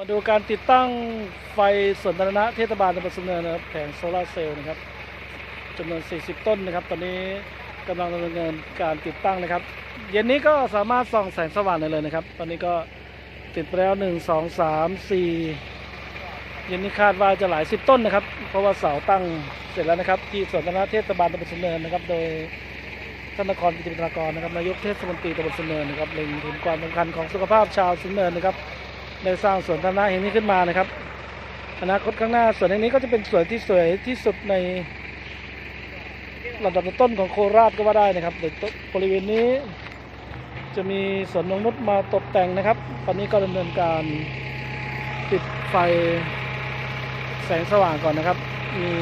มาดูการติดตั้งไฟส่วนสาธารณะเทศบาลตำบลสุเนินนะครับแผงโซลาร์เซลล์นะครับจำนวน 40 ต้นนะครับ ตอนนี้กำลังดำเนินการติดตั้งนะครับ เย็นนี้ก็สามารถส่องแสงสว่างได้เลยนะครับ ตอนนี้ก็ติดไปแล้ว 1 2 3 4 เย็นนี้คาดว่าจะหลายสิบต้นนะครับ เพราะว่าเสาตั้งเสร็จแล้วนะครับ ที่ส่วนสาธารณะเทศบาลตำบลสุเนินนะครับ โดยท่านนครกิติปรากรนะครับนายกเทศมนตรีตำบลสุเนินนะครับเล็งเห็นความสำคัญของสุขภาพชาวสุเนินนะครับ ได้สร้างสวนสาธารณะแห่งนี้ขึ้นมานะครับ อนาคตข้างหน้าสวนแห่งนี้ก็จะเป็นสวนที่สวยที่สุดในลำดับต้นของโคราชก็ว่าได้นะครับโดยบริเวณนี้จะมีสวนนงนุษมาตกแต่งนะครับ ตอนนี้ก็ดำเนินการติดไฟแสงสว่างก่อนนะครับ มี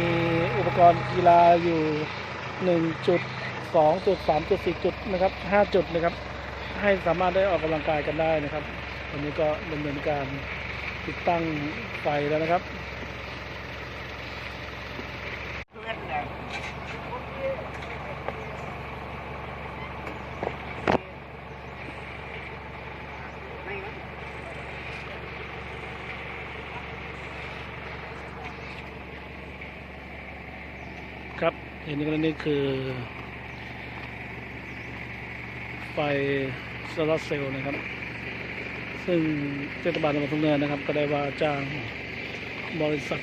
อุปกรณ์กีฬาอยู่ 1 จุด 2 จุด 3 จุด 4 จุดนะครับ 5 จุดนะครับ ให้สามารถได้ออกกำลังกายกันได้นะครับ วันนี้ก็ดำเนินการติดตั้งไฟแล้วนะครับครับเห็นนี้ก็นี่คือ ไฟโซลาร์เซลล์นะครับ ซึ่งเทศบาลตำบลทุ่งเนินนะครับ ก็ได้ว่าจ้างบริษัท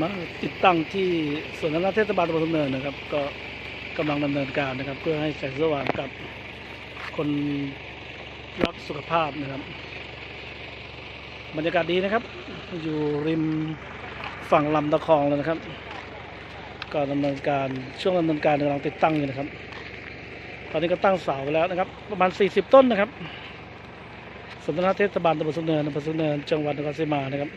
มาติดตั้งที่ส่วนย์ราชเทศบาลตำบลทุ่งเนินนะครับ ก็กำลังดำเนินการนะครับ เพื่อให้แสงสว่างกับคนรักสุขภาพนะครับ บรรยากาศดีนะครับ อยู่ริมฝั่งลำตะคองเลยนะครับ ก็ดำเนินการช่วงดำเนินการกำลังติดตั้งอยู่นะครับ ตอนนี้ก็ตั้งเสาไว้แล้วนะครับ ประมาณ 40 ต้นนะครับ สำนักเทศบาลตำบลสุนเนินอำเภอสุนเนินจังหวัดนครศรีมานะครับ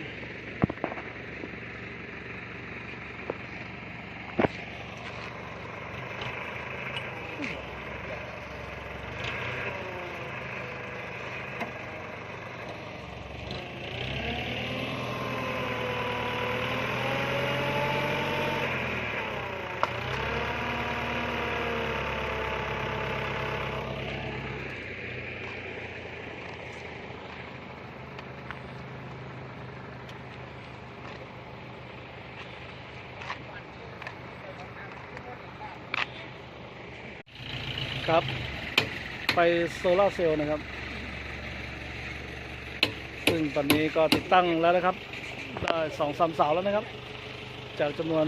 ครับ ไปโซลาเซลล์นะครับ ซึ่งตอนนี้ก็ติดตั้งแล้วนะครับ ได้สองสามเสาแล้วนะครับ จากจำนวน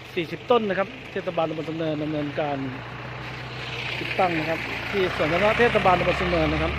40 ต้นนะครับ เทศบาลตำบลสำเนินดำเนินการติดตั้งนะครับ ที่สวนสาธารณะเทศบาลตำบลสำเนินนะครับ